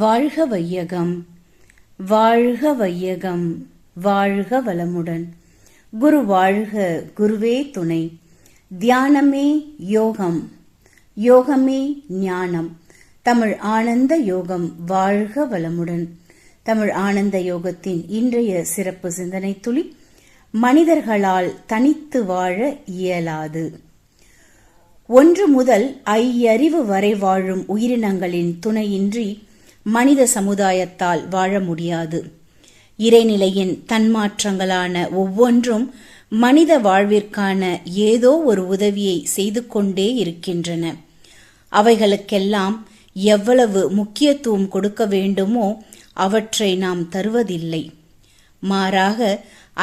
வாழ்க வையகம் வாழ்க வையகம் வாழ்க வளமுடன். குரு வாழ்க குருவே துணை. தியானமே யோகம் யோகமே ஞானம். தமிழ் ஆனந்த யோகம் வாழ்க வளமுடன். தமிழ் ஆனந்த யோகத்தின் இன்றைய சிறப்பு சிந்தனை துளி மனிதர்களால் தனித்து வாழ இயலாது. ஒன்று முதல் ஐயறிவு வரை வாழும் உயிரினங்களின் துணையின்றி மனித சமுதாயத்தால் வாழ முடியாது. இறைநிலையின் தன்மாற்றங்களான ஒவ்வொன்றும் மனித வாழ்விற்கான ஏதோ ஒரு உதவியை செய்து கொண்டே இருக்கின்றன. அவைகளுக்கெல்லாம் எவ்வளவு முக்கியத்துவம் கொடுக்க வேண்டுமோ அவற்றை நாம் தருவதில்லை. மாறாக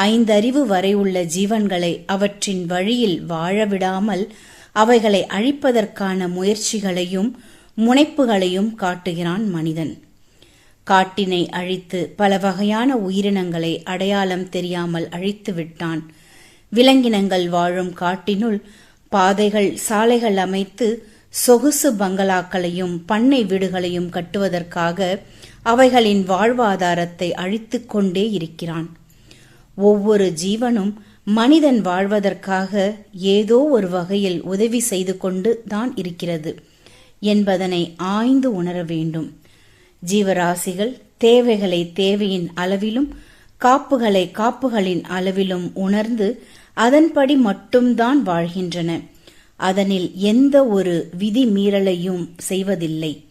ஐந்தறிவு வரை உள்ள ஜீவன்களை அவற்றின் வழியில் வாழவிடாமல் அவைகளை அழிப்பதற்கான முயற்சிகளையும் முனைப்புகளையும் காட்டுகிறான் மனிதன். காட்டினை அழித்து பல வகையான உயிரினங்களை அடையாளம் தெரியாமல் அழித்து விட்டான். விலங்கினங்கள் வாழும் காட்டினுள் பாதைகள் சாலைகள் அமைத்து சொகுசு பங்களாக்களையும் பண்ணை வீடுகளையும் கட்டுவதற்காக அவைகளின் வாழ்வாதாரத்தை அழித்து கொண்டே இருக்கிறான். ஒவ்வொரு ஜீவனும் மனிதன் வாழ்வதற்காக ஏதோ ஒரு வகையில் உதவி செய்து கொண்டு தான் இருக்கிறது. என்பதனை ஆய்ந்து உணர வேண்டும். ஜீவராசிகள் தேவைகளை தேவையின் அளவிலும் காப்புகளை காப்புகளின் அளவிலும் உணர்ந்து அதன்படி மட்டும்தான் வாழ்கின்றன. அதனில் எந்த ஒரு விதி மீறலையும் செய்வதில்லை.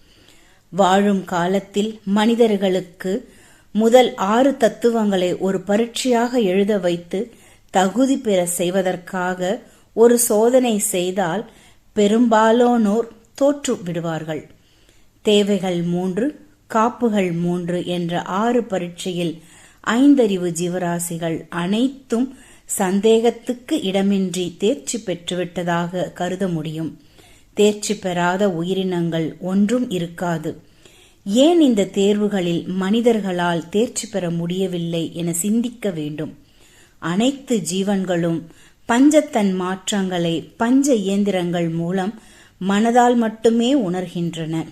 வாழும் காலத்தில் மனிதர்களுக்கு முதல் ஆறு தத்துவங்களை ஒரு பரீட்சையாக எழுத வைத்து தகுதி பெற செய்வதற்காக ஒரு சோதனை செய்தால் பெரும்பாலானோர் தோற்று விடுவார்கள். தேவைகள் மூன்று காப்புகள் மூன்று என்ற ஆறு பரீட்சையில் ஐந்தறிவு ஜீவராசிகள் அனைத்தும் சந்தேகத்துக்கு இடமின்றி தேர்ச்சி பெற்றுவிட்டதாக கருத முடியும். தேர்ச்சி பெறாத உயிரினங்கள் ஒன்றும் இருக்காது. ஏன் இந்த தேர்வுகளில் மனிதர்களால் தேர்ச்சி பெற முடியவில்லை என சிந்திக்க வேண்டும்? அனைத்து ஜீவன்களும் பஞ்சத்தன் மாற்றங்களை பஞ்ச இயந்திரங்கள் மூலம் மனதால் மட்டுமே உணர்கின்றன.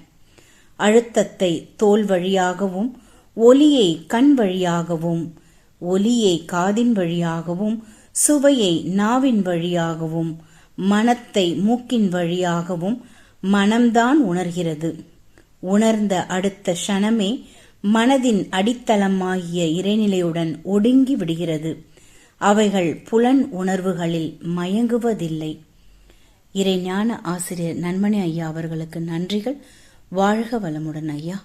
அழுத்தத்தை தோல் வழியாகவும் ஒலியை கண் வழியாகவும் ஒலியை காதின் வழியாகவும் சுவையை நாவின் வழியாகவும் மனத்தை மூக்கின் வழியாகவும் மனம்தான் உணர்கிறது. உணர்ந்த அடுத்த க்ஷணமே மனதின் அடித்தளமாகிய இறைநிலையுடன் ஒடுங்கி விடுகிறது. அவைகள் புலன் உணர்வுகளில் மயங்குவதில்லை. இறைஞான ஆசிரியர் நன்மணி ஐயா அவர்களுக்கு நன்றிகள். வாழ்க வளமுடன் ஐயா.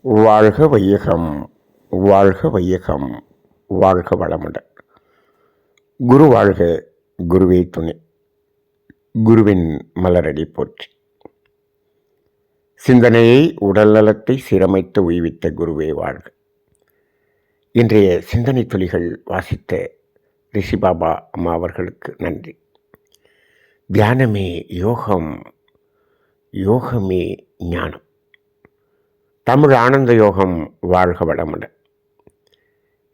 வாழ்க வையகம் வாழ்க வையகம் வாழ்க வளமுடன். குரு வாழ்க குருவே துணை குருவின் மலரடி போற்றி. சிந்தனையை உடல்நலத்தை சிரமைத்து உய்வித்த குருவே வாழ்க. இன்றைய சிந்தனை துளிகள் வாசித்த ரிஷிபாபா அம்மா அவர்களுக்கு நன்றி. தியானமே யோகம் யோகமே ஞானம். தமிழ் ஆனந்த யோகம் வாழ்க வளமுடன்.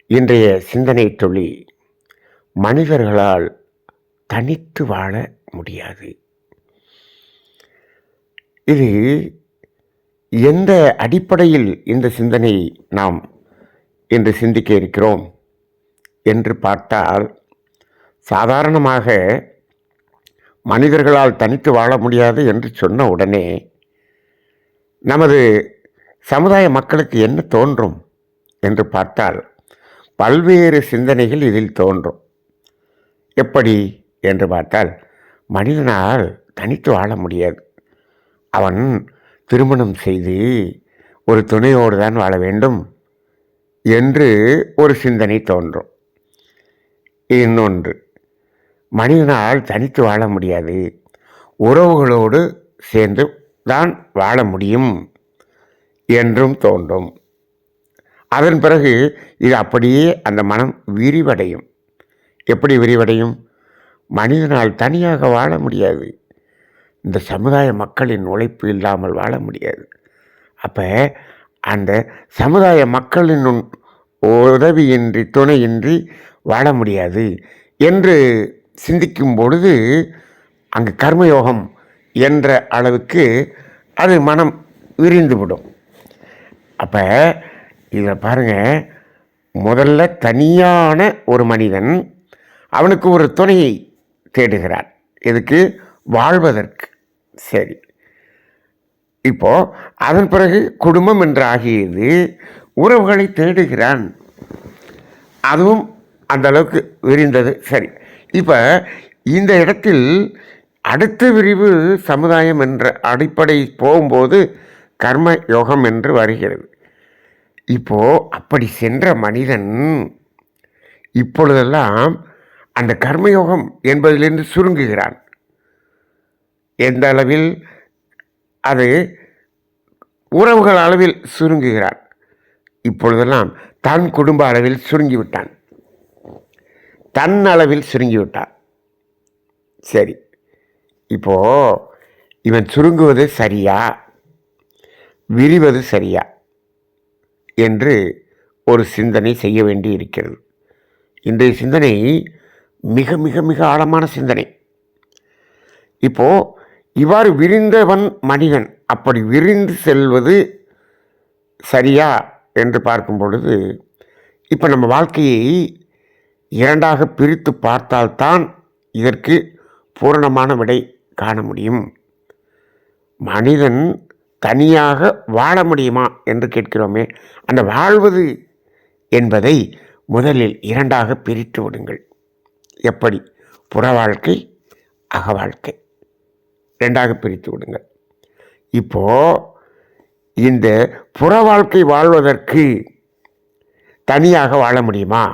இன்றைய சிந்தனை தொழி மனிதர்களால் தனித்து வாழ முடியாது. இது எந்த அடிப்படையில் இந்த சிந்தனை நாம் இன்று சிந்திக்க இருக்கிறோம் என்று பார்த்தால் சாதாரணமாக மனிதர்களால் தனித்து வாழ முடியாது என்று சொன்ன உடனே நமது சமுதாய மக்களுக்கு என்ன தோன்றும் என்று பார்த்தால் பல்வேறு சிந்தனைகள் இதில் தோன்றும். எப்படி என்று பார்த்தால் மனிதனால் தனித்து வாழ முடியாது. அவன் திருமணம் செய்து ஒரு துணையோடு தான் வாழ வேண்டும். என்று ஒரு சிந்தனை தோன்றும். இன்னொன்று மனிதனால் தனித்து வாழ முடியாது. உறவுகளோடு சேர்ந்து தான் வாழ முடியும் என்றும் தோன்றும். அதன் பிறகு இது அப்படியே அந்த மனம் விரிவடையும். எப்படி விரிவடையும்? மனிதனால் தனியாக வாழ முடியாது. இந்த சமுதாய மக்களின் உழைப்பு இல்லாமல் வாழ முடியாது. அப்போ அந்த சமுதாய மக்களின் உதவியின்றி துணையின்றி வாழ முடியாது என்று சிந்திக்கும் பொழுது அங்கு கர்மயோகம் என்ற அளவுக்கு அது மனம் விரிந்துவிடும். அப்போ இதில் பாருங்கள் முதல்ல தனியான ஒரு மனிதன் அவனுக்கு ஒரு துணையை தேடுகிறான். எதுக்கு? வாழ்வதற்கு. சரி. இப்போ அதன் பிறகு குடும்பம் என்று ஆகியது உறவுகளை தேடுகிறான். அதுவும் அந்த அளவுக்கு விரிந்தது. சரி இப்போ இந்த இடத்தில் அடுத்த விரிவு சமுதாயம் என்ற அடிப்படை போகும்போது கர்ம யோகம் என்று வருகிறது. இப்போது அப்படி சென்ற மனிதன் இப்பொழுதெல்லாம் அந்த கர்மயோகம் என்பதிலிருந்து சுருங்குகிறான். எந்த அளவில்? அது உறவுகள் அளவில் சுருங்குகிறான் இப்பொழுதெல்லாம் தன் குடும்ப அளவில் சுருங்கிவிட்டான். தன் அளவில் சுருங்கிவிட்டான். சரி. இப்போ இவன் சுருங்குவது சரியா? விரிவது சரியா? என்று ஒரு சிந்தனை செய்ய வேண்டி இருக்கிறது. இன்றைய சிந்தனை மிக மிக மிக ஆழமான சிந்தனை. இப்போ இவ்வாறு விரிந்தவன் மனிதன் அப்படி விரிந்து செல்வது சரியா என்று பார்க்கும் பொழுது இப்போ நம்ம வாழ்க்கையை இரண்டாக பிரித்து பார்த்தால்தான் இதற்கு பூரணமான விடை காண முடியும். மனிதன் தனியாக வாழ முடியுமா என்று கேட்கிறோமே அந்த வாழ்வது என்பதை முதலில் இரண்டாக பிரித்து விடுங்கள். எப்படி? புற வாழ்க்கை அக வாழ்க்கை. ரெண்டாக பிரித்து விடுங்கள். இப்போ இந்த புற வாழ்க்கை வாழ்வதற்கு தனியாக வாழ முடியுமா?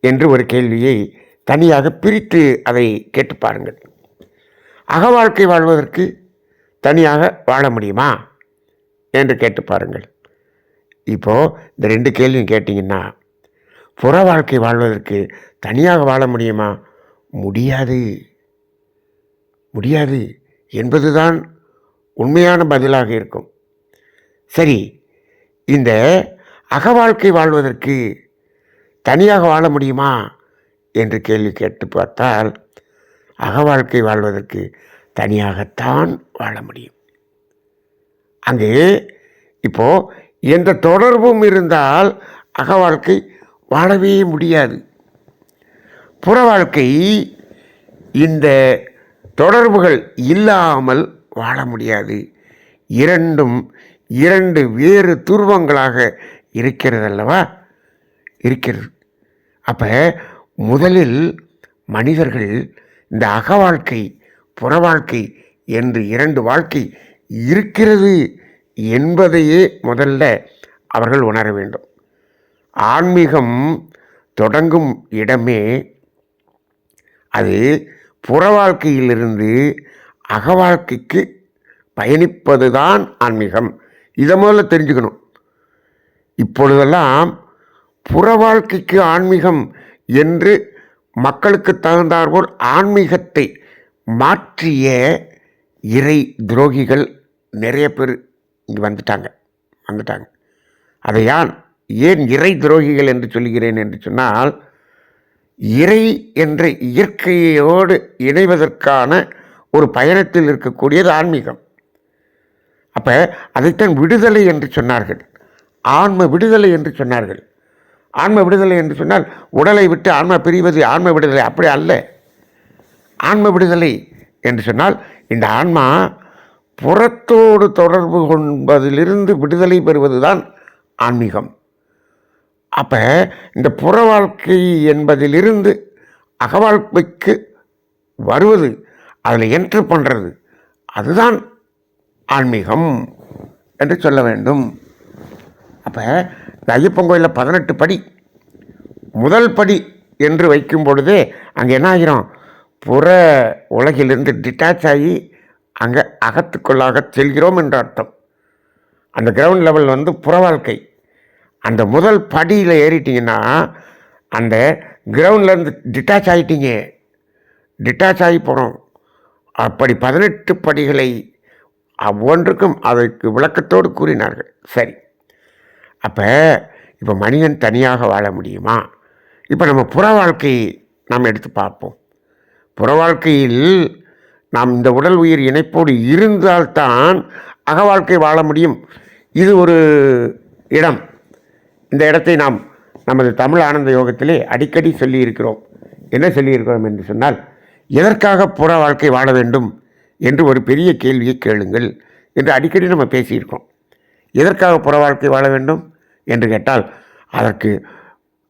என்று ஒரு கேள்வியை தனியாக பிரித்து அதை கேட்டு பாருங்கள். அக வாழ்க்கை வாழ்வதற்கு தனியாக வாழ முடியுமா? என்று கேட்டு பாருங்கள். இப்போது இந்த ரெண்டு கேள்வியும் கேட்டிங்கன்னா புற வாழ்க்கை வாழ்வதற்கு தனியாக வாழ முடியுமா? முடியாது. முடியாது. என்பதுதான் உண்மையான பதிலாக இருக்கும். சரி இந்த அக வாழ்க்கை வாழ்வதற்கு தனியாக வாழ முடியுமா என்று கேள்வி கேட்டு பார்த்தால் அக வாழ்க்கை வாழ்வதற்கு தனியாகத்தான் வாழ முடியும். அங்கே இப்போது எந்த தொடர்பும் இருந்தால் அக வாழ்க்கை வாழவே முடியாது. புற வாழ்க்கை இந்த தொடர்புகள் இல்லாமல் வாழ முடியாது. இரண்டும் இரண்டு வேறு துருவங்களாக இருக்கிறது அல்லவா இருக்கிறது. அப்போ முதலில் மனிதர்கள் இந்த அக வாழ்க்கை புற வாழ்க்கை என்று இரண்டு வாழ்க்கை இருக்கிறது என்பதையே முதல்ல அவர்கள் உணர வேண்டும். ஆன்மீகம் தொடங்கும் இடமே அது புற வாழ்க்கையிலிருந்து அகவாழ்க்கைக்கு பயணிப்பது தான் ஆன்மீகம். இதை முதல்ல தெரிஞ்சுக்கணும். இப்பொழுதெல்லாம் புற வாழ்க்கைக்கு ஆன்மீகம் என்று மக்களுக்கு தகுந்தாற்போல் ஆன்மீகத்தை மாற்றிய இறை துரோகிகள் நிறைய பேர் இங்கே வந்துட்டாங்க வந்துட்டாங்க. அதை யான் ஏன் இறை துரோகிகள் என்று சொல்கிறேன் என்று சொன்னால் இறை என்ற இயற்கையோடு இணைவதற்கான ஒரு பயணத்தில் இருக்கக்கூடியது ஆன்மீகம். அப்போ அதைத்தான் விடுதலை என்று சொன்னார்கள். ஆன்ம விடுதலை என்று சொன்னார்கள். ஆன்ம விடுதலை என்று சொன்னால் உடலை விட்டு ஆன்ம பிரிவது ஆன்ம விடுதலை அப்படி அல்ல. ஆன்ம விடுதலை என்று சொன்னால் இந்த ஆன்மா புறத்தோடு தொடர்பு கொள்வதிலிருந்து விடுதலை பெறுவதுதான் ஆன்மீகம். அப்போ இந்த புற வாழ்க்கை என்பதிலிருந்து அகவாழ்க்கைக்கு வருவது அதில் என்ட்ரு பண்ணுறது அதுதான் ஆன்மீகம் என்று சொல்ல வேண்டும். அப்போ இந்த ஐயப்பன் கோயிலில் பதினெட்டு படி முதல் படி என்று வைக்கும் பொழுதே அங்கே என்ன ஆகிறோம் புற உலகிலிருந்து டிட்டாச் ஆகி அங்கே அகத்துக்குள்ளாக செல்கிறோம் என்ற அர்த்தம். அந்த கிரவுண்ட் லெவல் வந்து புற வாழ்க்கை. அந்த முதல் படியில் ஏறிட்டிங்கன்னா அந்த கிரவுண்ட்லேருந்து டிட்டாச் ஆகிட்டீங்க டிட்டாச் ஆகி போகிறோம் அப்படி பதினெட்டு படிகளை ஒவ்வொன்றுக்கும் அதற்கு விளக்கத்தோடு கூறினார்கள். சரி. அப்போ இப்போ மனிதன் தனியாக வாழ முடியுமா? இப்போ நம்ம புற வாழ்க்கையை நாம் எடுத்து பார்ப்போம். புற வாழ்க்கையில் நாம் இந்த உடல் உயிர் இணைப்போடு இருந்தால்தான் அக வாழ்க்கை வாழ முடியும். இது ஒரு இடம். இந்த இடத்தை நாம் நமது தமிழ் ஆனந்த யோகத்திலே அடிக்கடி சொல்லியிருக்கிறோம். என்ன சொல்லியிருக்கிறோம் என்று சொன்னால் எதற்காக புற வாழ்க்கை வாழ வேண்டும்? என்று ஒரு பெரிய கேள்வியை கேளுங்கள் என்று அடிக்கடி நம்ம பேசியிருக்கோம் எதற்காக புற வாழ்க்கை வாழ வேண்டும்? என்று கேட்டால் அதற்கு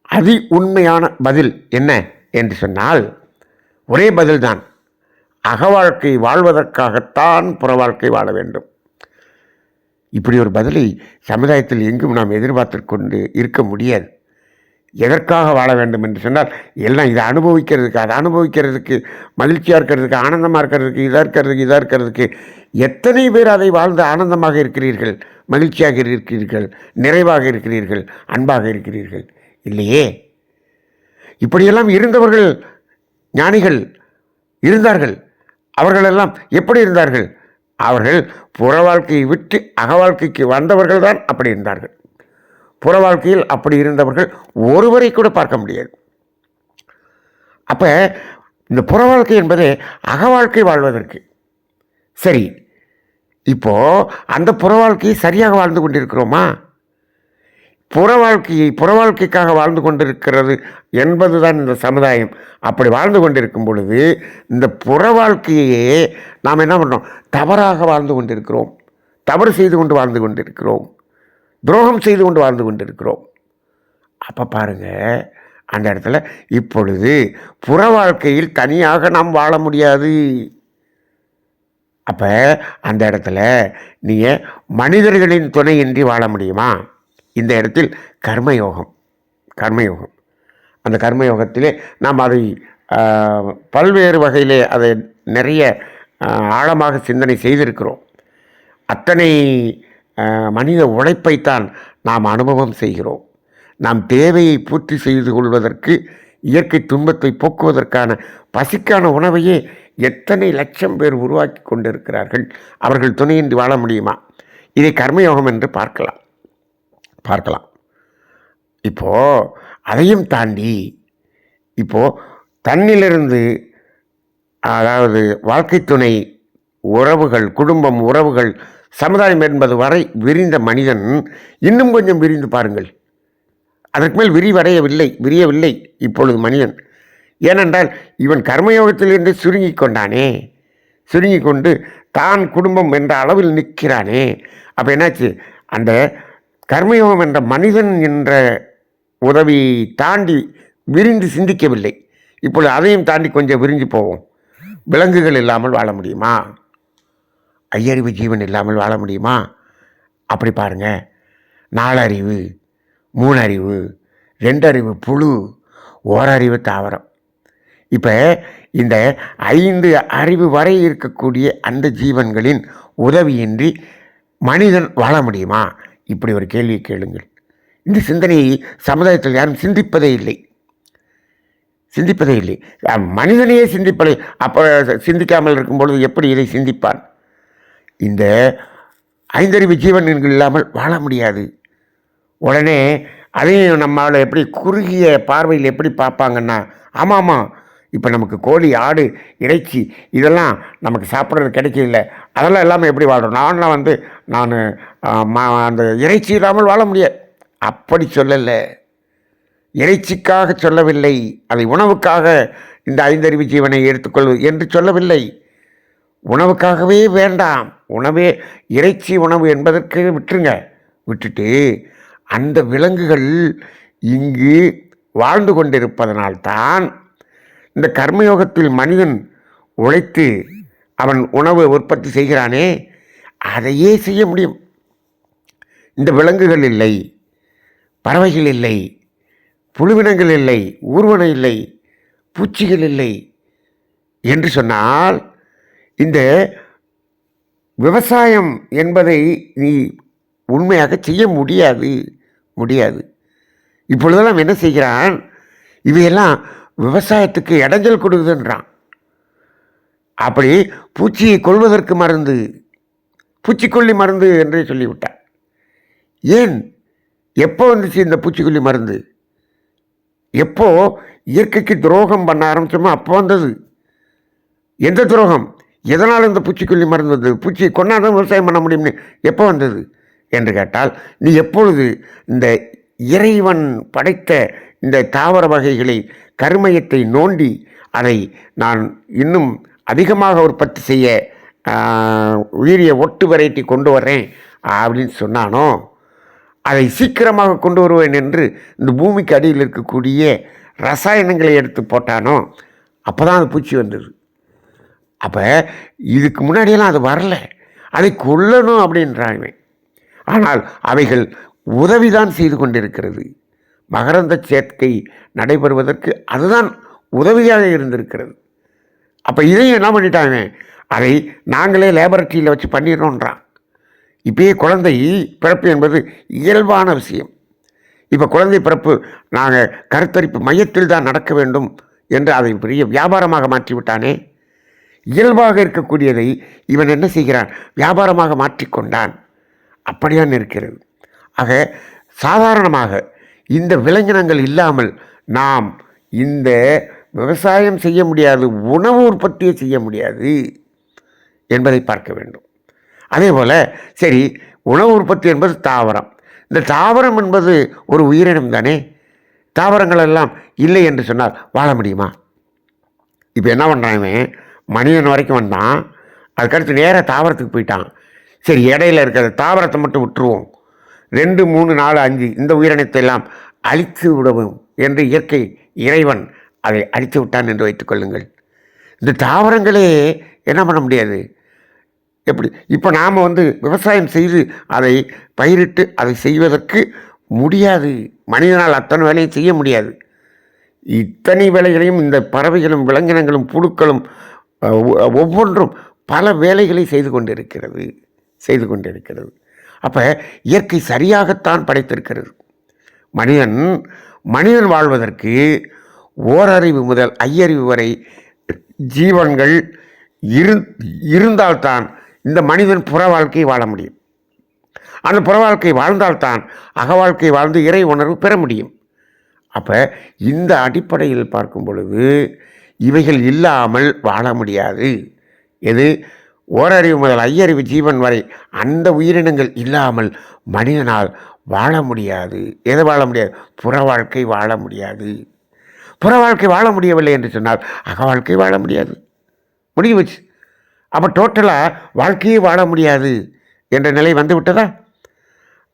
அதி உண்மையான பதில் என்ன? என்று சொன்னால் ஒரே பதில்தான். அக வாழ்க்கை வாழ்வதற்காகத்தான் புற வாழ்க்கை வாழ வேண்டும். இப்படி ஒரு பதிலை சமுதாயத்தில் எங்கும் நாம் எதிர்பார்த்து கொண்டு இருக்க முடியாது. எதற்காக வாழ வேண்டும் என்று சொன்னால் எல்லாம் இதை அனுபவிக்கிறதுக்கு அதை அனுபவிக்கிறதுக்கு மகிழ்ச்சியாக இருக்கிறதுக்கு ஆனந்தமாக இருக்கிறதுக்கு இதாக இருக்கிறதுக்கு இதாக இருக்கிறதுக்கு எத்தனை பேர் அதை வாழ்ந்து ஆனந்தமாக இருக்கிறீர்கள் மகிழ்ச்சியாக இருக்கிறீர்கள் நிறைவாக இருக்கிறீர்கள் அன்பாக இருக்கிறீர்கள் இல்லையே? இப்படியெல்லாம் இருந்தவர்கள் ஞானிகள் இருந்தார்கள். அவர்களெல்லாம் எப்படி இருந்தார்கள்? அவர்கள் புற வாழ்க்கையை விட்டு அக வாழ்க்கைக்கு வந்தவர்கள் தான் அப்படி இருந்தார்கள். புற வாழ்க்கையில் அப்படி இருந்தவர்கள் ஒருவரை கூட பார்க்க முடியாது. அப்போ இந்த புற வாழ்க்கை என்பது அக வாழ்க்கை வாழ்வதற்கு. சரி இப்போ அந்த புற வாழ்க்கையை சரியாக வாழ்ந்து கொண்டிருக்கிறோமா? புற வாழ்க்கையை புற வாழ்க்கைக்காக வாழ்ந்து கொண்டிருக்கிறது என்பதுதான் இந்த சமுதாயம். அப்படி வாழ்ந்து கொண்டிருக்கும் பொழுது இந்த புற வாழ்க்கையே நாம் என்ன பண்ணுறோம் தவறாக வாழ்ந்து கொண்டிருக்கிறோம். தவறு செய்து கொண்டு வாழ்ந்து கொண்டிருக்கிறோம். துரோகம் செய்து கொண்டு வாழ்ந்து கொண்டிருக்கிறோம். அப்போ பாருங்கள் அந்த இடத்துல இப்பொழுது புற வாழ்க்கையில் தனியாக நாம் வாழ முடியாது. அப்போ அந்த இடத்துல நீங்கள் மனிதர்களின் துணையின்றி வாழ முடியுமா? இந்த இடத்தில் கர்மயோகம் கர்மயோகம். அந்த கர்மயோகத்திலே நாம் அதை பல்வேறு வகையிலே அதை நிறைய ஆழமாக சிந்தனை செய்திருக்கிறோம். அத்தனை மனித உழைப்பைத்தான் நாம் அனுபவம் செய்கிறோம். நாம் தேவையை பூர்த்தி செய்து கொள்வதற்கு இயற்கை துன்பத்தை போக்குவதற்கான பசிக்கான உணவையே எத்தனை லட்சம் பேர் உருவாக்கி கொண்டிருக்கிறார்கள் அவர்கள் துணையின்றி வாழ முடியுமா? இதை கர்மயோகம் என்று பார்க்கலாம். பார்க்கலாம். இப்போது அதையும் தாண்டி இப்போது தன்னிலிருந்து அதாவது வாழ்க்கை துணை உறவுகள் குடும்பம் உறவுகள் சமுதாயம் என்பது வரை விரிந்த மனிதன் இன்னும் கொஞ்சம் விரிந்து பாருங்கள். அதற்கு மேல் விரிவடையவில்லை விரியவில்லை இப்பொழுது மனிதன். ஏனென்றால் இவன் கர்மயோகத்திலிருந்து சுருங்கி கொண்டானே சுருங்கி கொண்டு தான் குடும்பம் என்ற அளவில் நிற்கிறானே. அப்போ என்னாச்சு? அந்த கர்மயோகம் என்ற மனிதன் என்ற உதவி தாண்டி விரிந்து சிந்திக்கவில்லை. இப்பொழுது அதையும் தாண்டி கொஞ்சம் விரிஞ்சு போவோம். விலங்குகள் இல்லாமல் வாழ முடியுமா? ஐயறிவு ஜீவன் இல்லாமல் வாழ முடியுமா? அப்படி பாருங்கள் நாலறிவு மூணறிவு ரெண்டறிவு புழு ஓரறிவு தாவரம். இப்போ இந்த ஐந்து அறிவு வரை இருக்கக்கூடிய அந்த ஜீவன்களின் உதவியின்றி மனிதன் வாழ முடியுமா? இப்படி ஒரு கேள்வியை கேளுங்கள். இந்த சிந்தனையை சமுதாயத்தில் யாரும் சிந்திப்பதே இல்லை. சிந்திப்பதே இல்லை. மனிதனையே சிந்திப்பதை அப்போ சிந்திக்காமல் இருக்கும் பொழுது எப்படி இதை சிந்திப்பான்? இந்த ஐந்தறிவு ஜீவன்கள் இல்லாமல் வாழ முடியாது. உடனே அதையும் நம்மளை எப்படி குறுகிய பார்வையில் எப்படி பார்ப்பாங்கன்னா ஆமாம் ஆமாம் இப்போ நமக்கு கோழி ஆடு இறைச்சி இதெல்லாம் நமக்கு சாப்பிட்றது கிடைக்கல அதெல்லாம் எல்லாமே எப்படி வாழ்கிறோம் நான்லாம் வந்து நான் அந்த இறைச்சி இல்லாமல் வாழ முடியாது. அப்படி சொல்லலை. இறைச்சிக்காக சொல்லவில்லை. அதை உணவுக்காக இந்த ஐந்தறிவு ஜீவனை எடுத்துக்கொள்வது என்று சொல்லவில்லை. உணவுக்காகவே வேண்டாம். உணவே இறைச்சி உணவு என்பதற்கு விட்டுருங்க. விட்டுட்டு அந்த விலங்குகள் இங்கு வாழ்ந்து கொண்டிருப்பதனால்தான் இந்த கர்மயோகத்தில் மனிதன் உழைத்து அவன் உணவு உற்பத்தி செய்கிறானே. அதையே செய்ய முடியும். இந்த விலங்குகள் இல்லை பறவைகள் இல்லை புழுவினங்கள் இல்லை ஊர்வனம் இல்லை பூச்சிகள் இல்லை என்று சொன்னால் இந்த விவசாயம் என்பதை நீ உண்மையாக செய்ய முடியாது முடியாது. இப்பொழுதெல்லாம் என்ன செய்கிறான்? இவையெல்லாம் விவசாயத்துக்கு இடைஞ்சல் கொடுக்குதுன்றான். அப்படி பூச்சியை கொள்வதற்கு மருந்து பூச்சிக்கொல்லி மருந்து என்றே சொல்லிவிட்டான். ஏன்? எப்போ வந்துச்சு இந்த பூச்சிக்கொல்லி மருந்து? எப்போ இயற்கைக்கு துரோகம் பண்ண ஆரம்பித்தோமோ அப்போ வந்தது. எந்த துரோகம்? எதனால் இந்த பூச்சிக்கொல்லி மருந்து வந்தது? பூச்சியை கொண்டாதான் விவசாயம் பண்ண முடியும்னு எப்போ வந்தது? என்று கேட்டால் நீ எப்பொழுது இந்த இறைவன் படைத்த இந்த தாவர வகைகளை கருமையத்தை நோண்டி அதை நான் இன்னும் அதிகமாக உற்பத்தி செய்ய உயிரிய ஒட்டு வெரைட்டி கொண்டு வர்றேன் அப்படின்னு சொன்னானோ? அதை சீக்கிரமாக கொண்டு வருவேன் என்று இந்த பூமிக்கு அடியில் இருக்கக்கூடிய ரசாயனங்களை எடுத்து போட்டானோ அப்போ தான் அது பூச்சி வந்தது. அப்போ இதுக்கு முன்னாடியெல்லாம் அது வரல. அதை கொல்லணும் அப்படின்றாங்க. ஆனால் அவைகள் உதவிதான் செய்து கொண்டிருக்கிறது. மகரந்த சேர்க்கை நடைபெறுவதற்கு அதுதான் உதவியாக இருந்திருக்கிறது. அப்போ இதையும் என்ன பண்ணிட்டாங்க? அதை நாங்களே லேபரட்டரியில் வச்சு பண்ணிடுறோன்றான் இப்பயே குழந்தை பிறப்பு என்பது இயல்பான விஷயம். இப்போ குழந்தை பிறப்பு நாங்கள் கருத்தரிப்பு மையத்தில் தான் நடக்க வேண்டும் என்று அதை பெரிய வியாபாரமாக மாற்றிவிட்டானே? இயல்பாக இருக்கக்கூடியதை இவன் என்ன செய்கிறான்? வியாபாரமாக மாற்றிக்கொண்டான். அப்படியான் இருக்கிறது. ஆக சாதாரணமாக இந்த விலங்கினங்கள் இல்லாமல் நாம் இந்த விவசாயம் செய்ய முடியாது உணவு உற்பத்தியை செய்ய முடியாது என்பதை பார்க்க வேண்டும். அதே போல் சரி உணவு உற்பத்தி என்பது தாவரம். இந்த தாவரம் என்பது ஒரு உயிரினம் தானே? தாவரங்கள் எல்லாம் இல்லை என்று சொன்னால் வாழ முடியுமா? இப்போ என்ன பண்ணுறான் மனிதன் வரைக்கும் வந்தான். அதுக்கடுத்து நேராக தாவரத்துக்கு போயிட்டான். சரி இடையில இருக்கிற தாவரத்தை மட்டும் விட்டுருவோம். ரெண்டு மூணு நாலு அஞ்சு இந்த உயிரினத்தை எல்லாம் அழித்து விடவும் என்று இயற்கை இறைவன் அதை அழித்து விட்டான் என்று வைத்துக்கொள்ளுங்கள் இந்த தாவரங்களே என்ன பண்ண முடியாது? எப்படி? இப்போ நாம் வந்து விவசாயம் செய்து அதை பயிரிட்டு அதை செய்வதற்கு முடியாது. மனிதனால் அத்தனை வேலையும் செய்ய முடியாது. இத்தனை வேலைகளையும் இந்த பறவைகளும் விலங்கினங்களும் புழுக்களும் ஒவ்வொன்றும் பல வேலைகளை செய்து கொண்டிருக்கிறது செய்து கொண்டிருக்கிறது. அப்போ இயற்கை சரியாகத்தான் படைத்திருக்கிறது. மனிதன் மனிதன் வாழ்வதற்கு ஓரறிவு முதல் ஐயறிவு வரை ஜீவன்கள் இரு இருந்தால்தான் இந்த மனிதன் புற வாழ்க்கை வாழ முடியும். அந்த புற வாழ்க்கை வாழ்ந்தால்தான் அக வாழ்க்கை வாழ்ந்து இறை உணர்வு பெற முடியும். அப்போ இந்த அடிப்படையில் பார்க்கும் பொழுது இவைகள் இல்லாமல் வாழ முடியாது. எது? ஓரறிவு முதல் ஐயறிவு ஜீவன் வரை அந்த உயிரினங்கள் இல்லாமல் மனிதனால் வாழ முடியாது. எதை வாழ முடியாது? புற வாழ்க்கை வாழ முடியாது. புற வாழ்க்கை வாழ முடியவில்லை என்று சொன்னால் அக வாழ்க்கை வாழ முடியாது. முடிஞ்சு வச்சு அப்போ டோட்டலாக வாழ்க்கையே வாழ முடியாது என்ற நிலை வந்து விட்டதா?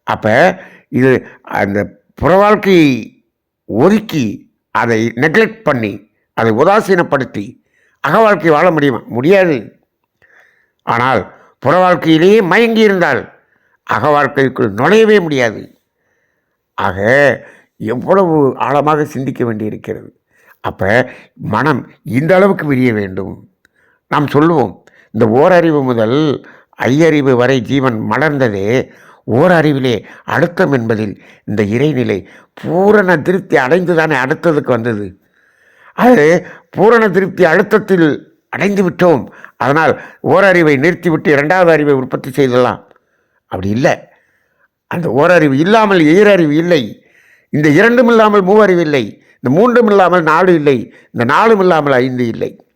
அப்போ இது அந்த புற வாழ்க்கையை ஒதுக்கி அதை நெக்லெக்ட் பண்ணி அதை உதாசீனப்படுத்தி அக வாழ்க்கை வாழ முடியுமா? முடியாது. ஆனால் புற வாழ்க்கையிலேயே மயங்கி இருந்தால் அக வாழ்க்கைக்குள் நுழையவே முடியாது. ஆக எவ்வளவு ஆழமாக சிந்திக்க வேண்டியிருக்கிறது? அப்போ மனம் இந்த அளவுக்கு விரிய வேண்டும். நாம் சொல்லுவோம் இந்த ஓரறிவு முதல் ஐயறிவு வரை ஜீவன் மலர்ந்ததே ஓரறிவிலே அழுத்தம் என்பதில் இந்த இறைநிலை பூரண திருப்தி அடைந்து தானே அடுத்ததுக்கு வந்தது. அது பூரண திருப்தி அழுத்தத்தில் அடைந்து விட்டோம். அதனால் ஓரறிவை நிறுத்திவிட்டு இரண்டாவது அறிவை உற்பத்தி செய்தலாம். அப்படி இல்லை. அந்த ஓரறிவு இல்லாமல் ஈரறிவு இல்லை. இந்த இரண்டும் இல்லாமல் மூவறிவு இல்லை. இந்த மூன்றும் இல்லாமல் நாலு இல்லை. இந்த நாலும் இல்லாமல் ஐந்து இல்லை.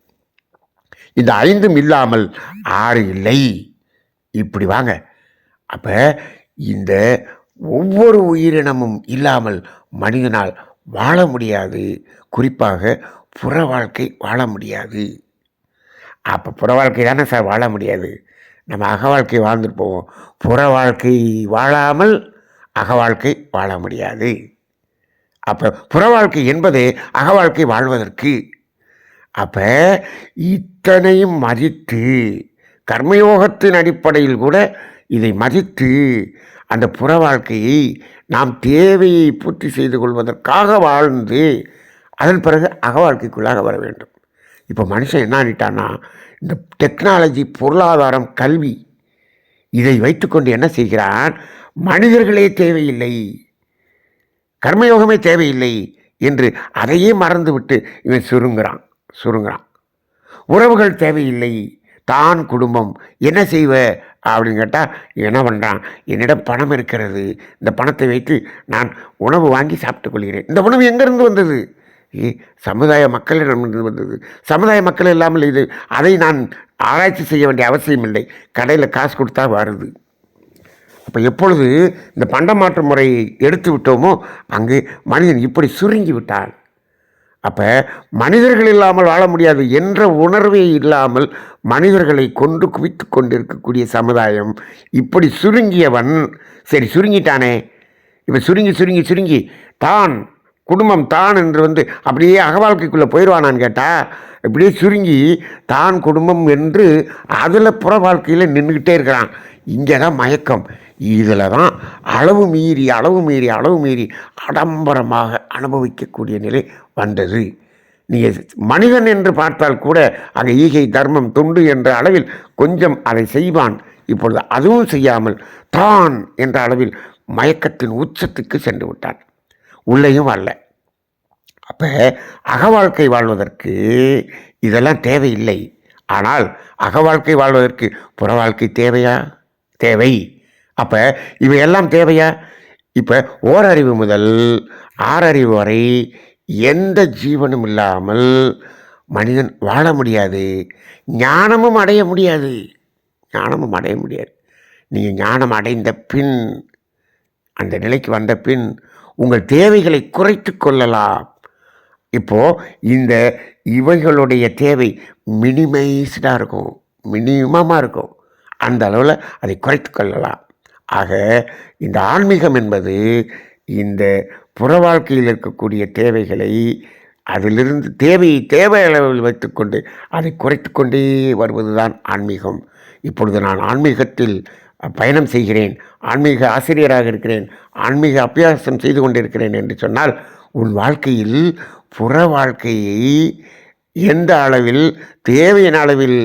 இந்த ஐந்தும் இல்லாமல் ஆறு இல்லை. இப்படி வாங்க. அப்போ இந்த ஒவ்வொரு உயிரினமும் இல்லாமல் மனிதனால் வாழ முடியாது. குறிப்பாக புற வாழ்க்கை வாழ முடியாது. அப்போ புற வாழ்க்கை தானே சார் வாழ முடியாது. நம்ம அக வாழ்க்கை வாழ்ந்துட்டு போவோம். புற வாழ்க்கை வாழாமல் அக வாழ்க்கை வாழ முடியாது. அப்போ புற வாழ்க்கை என்பதே அக வாழ்க்கை வாழ்வதற்கு. அப்போ இத்தனையும் மதித்து கர்மயோகத்தின் அடிப்படையில் கூட இதை மதித்து அந்த புற வாழ்க்கையை நாம் தேவையை பூர்த்தி செய்து கொள்வதற்காக வாழ்ந்து அதன் பிறகு அக வாழ்க்கைக்குள்ளாக வர வேண்டும். இப்போ மனுஷன் என்ன ஆனிட்டான்னா இந்த டெக்னாலஜி பொருளாதாரம் கல்வி இதை வைத்துக்கொண்டு என்ன செய்கிறான்? மனிதர்களே தேவையில்லை கர்மயோகமே தேவையில்லை என்று அதையே மறந்துவிட்டு இவன் சுருங்குறான். சுருங்குறான். உறவுகள் தேவையில்லை தான் குடும்பம் என்ன செய்வ? அப்படின்னு கேட்டால் என்ன பண்ணுறான் என்னிடம் பணம் இருக்கிறது இந்த பணத்தை வைத்து நான் உணவு வாங்கி சாப்பிட்டுக் கொள்கிறேன். இந்த உணவு எங்கேருந்து வந்தது? ஏ சமுதாய மக்களிடம் வந்தது. சமுதாய மக்கள் இல்லாமல் இது அதை நான் ஆராய்ச்சி செய்ய வேண்டிய அவசியம் இல்லை. கடையில் காசு கொடுத்தா வருது. அப்போ எப்பொழுது இந்த பண்டமாற்று முறையை எடுத்து விட்டோமோ அங்கு மனிதன் இப்படி சுருங்கி விட்டான். அப்போ மனிதர்கள் இல்லாமல் வாழ முடியாது என்ற உணர்வே இல்லாமல் மனிதர்களை கொண்டு குவித்து கொண்டிருக்கக்கூடிய சமுதாயம் இப்படி சுருங்கியவன் சரி சுருங்கிட்டானே. இப்போ சுருங்கி சுருங்கி சுருங்கி தான் குடும்பம் தான் என்று வந்து அப்படியே அகவாழ்க்கைக்குள்ளே போயிடுவானான்னு கேட்டால் இப்படியே சுருங்கி தான் குடும்பம் என்று அதில் புற வாழ்க்கையில் நின்றுக்கிட்டே இருக்கிறான். இங்கே தான் மயக்கம். இதில் தான் அளவு மீறி அளவு மீறி அளவு மீறி ஆடம்பரமாக அனுபவிக்கக்கூடிய நிலை வந்தது. நீங்கள் மனிதன் என்று பார்த்தால் கூட அங்கே ஈகை தர்மம் தொண்டு என்ற அளவில் கொஞ்சம் அதை செய்வான். இப்பொழுது அதுவும் செய்யாமல் தான் என்ற அளவில் மயக்கத்தின் உச்சத்துக்கு சென்று விட்டான். உள்ளேயும் அல்ல. அப்போ அகவாழ்க்கை வாழ்வதற்கு இதெல்லாம் தேவையில்லை. ஆனால் அகவாழ்க்கை வாழ்வதற்கு புற வாழ்க்கை தேவையா? தேவை. அப்போ இவையெல்லாம் தேவையா? இப்போ ஓரறிவு முதல் ஆறறிவு வரை எந்த ஜீவனும் இல்லாமல் மனிதன் வாழ முடியாது. ஞானமும் அடைய முடியாது. ஞானமும் அடைய முடியாது. நீங்கள் ஞானம் அடைந்த பின் அந்த நிலைக்கு வந்த பின் உங்கள் தேவைகளை குறைத்து கொள்ளலாம். இப்போது இந்த இவைகளுடைய தேவை மினிமைஸ்டாக இருக்கும். மினிமமாக இருக்கும். அந்த அளவில் அதை குறைத்து கொள்ளலாம். ஆக இந்த ஆன்மீகம் என்பது இந்த புற வாழ்க்கையில் இருக்கக்கூடிய தேவைகளை அதிலிருந்து தேவையை தேவை அளவில் வைத்துக்கொண்டு அதை குறைத்து கொண்டே வருவது தான் ஆன்மீகம். இப்பொழுது நான் ஆன்மீகத்தில் பயணம் செய்கிறேன் ஆன்மீக ஆசிரியராக இருக்கிறேன் ஆன்மீக அபியாசம் செய்து கொண்டிருக்கிறேன் என்று சொன்னால் உன் வாழ்க்கையில் புற வாழ்க்கையை எந்த அளவில் தேவையான அளவில்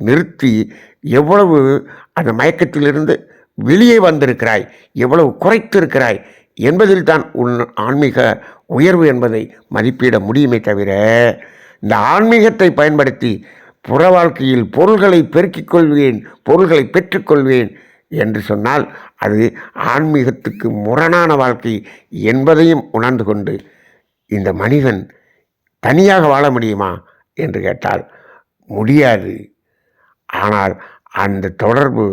நிறுத்தி எவ்வளவு அந்த மயக்கத்திலிருந்து வெளியே வந்திருக்கிறாய் எவ்வளவு குறைத்திருக்கிறாய் என்பதில்தான் உன் ஆன்மீக உயர்வு என்பதை மதிப்பிட முடியுமே தவிர இந்த ஆன்மீகத்தை பயன்படுத்தி புற வாழ்க்கையில் பொருள்களை பெருக்கிக் கொள்வேன் பொருள்களை பெற்றுக்கொள்வேன் என்று சொன்னால் அது ஆன்மீகத்துக்கு முரணான வாழ்க்கை என்பதையும் உணர்ந்து கொண்டு இந்த மனிதன் தனியாக வாழ முடியுமா என்று கேட்டால் முடியாது. ஆனால் அந்த தொடர்பு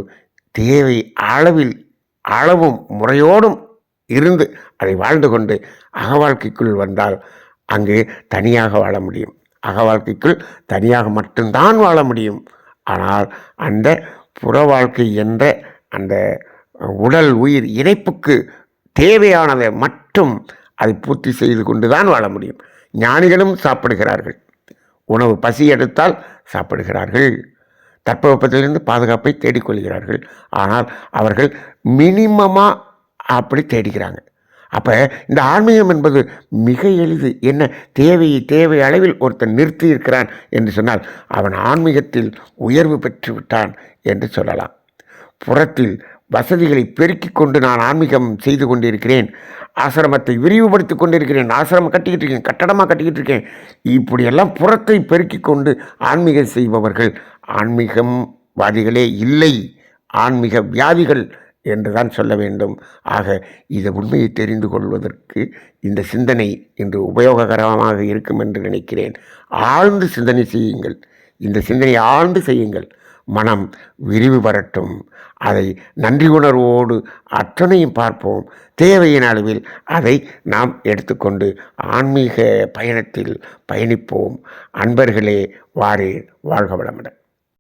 தேவை அளவில் அளவும் முறையோடும் இருந்து அதை வாழ்ந்து கொண்டு அகவாழ்க்கைக்குள் வந்தால் அங்கு தனியாக வாழ முடியும். அகவாழ்க்கைக்குள் தனியாக மட்டும்தான் வாழ முடியும். ஆனால் அந்த புற வாழ்க்கை என்ற அந்த உடல் உயிர் இணைப்புக்கு தேவையானதை மட்டும் அதை பூர்த்தி செய்து கொண்டு தான் வாழ முடியும். ஞானிகளும் சாப்பிடுகிறார்கள். உணவு பசி எடுத்தால் சாப்பிடுகிறார்கள். தட்பவெப்பத்திலிருந்து பாதுகாப்பை தேடிக்கொள்கிறார்கள். ஆனால் அவர்கள் மினிமமாக அப்படி தேடிக்கிறாங்க. அப்போ இந்த ஆன்மீகம் என்பது மிக எளிது. என்ன? தேவையை தேவை அளவில் ஒருத்தன் நிறுத்தி இருக்கிறான் என்று சொன்னால் அவன் ஆன்மீகத்தில் உயர்வு பெற்று விட்டான் என்று சொல்லலாம். புறத்தில் வசதிகளை பெருக்கிக் கொண்டு நான் ஆன்மீகம் செய்து கொண்டிருக்கிறேன். ஆசிரமத்தை விரிவுபடுத்தி கொண்டிருக்கிறேன். ஆசிரமம் கட்டிக்கிட்டு இருக்கேன். கட்டடமாக கட்டிக்கிட்டு இருக்கேன். இப்படியெல்லாம் புறத்தை பெருக்கிக் கொண்டு ஆன்மீகம் செய்பவர்கள் ஆன்மீகம்வாதிகளே இல்லை. ஆன்மீக வியாதிகள் என்று தான் சொல்ல வேண்டும். ஆக இது உண்மையை தெரிந்து கொள்வதற்கு இந்த சிந்தனை இன்று உபயோககரமாக இருக்கும் என்று நினைக்கிறேன். ஆழ்ந்து சிந்தனை செய்யுங்கள். இந்த சிந்தனை ஆழ்ந்து செய்யுங்கள். மனம் விரிவு பெறட்டும் அதை நன்றி உணர்வோடு அத்தனையும் பார்ப்போம். தேவையின் அளவில் அதை நாம் எடுத்துக்கொண்டு ஆன்மீக பயணத்தில் பயணிப்போம். அன்பர்களே வாரே வாழ்க வளமுடன்.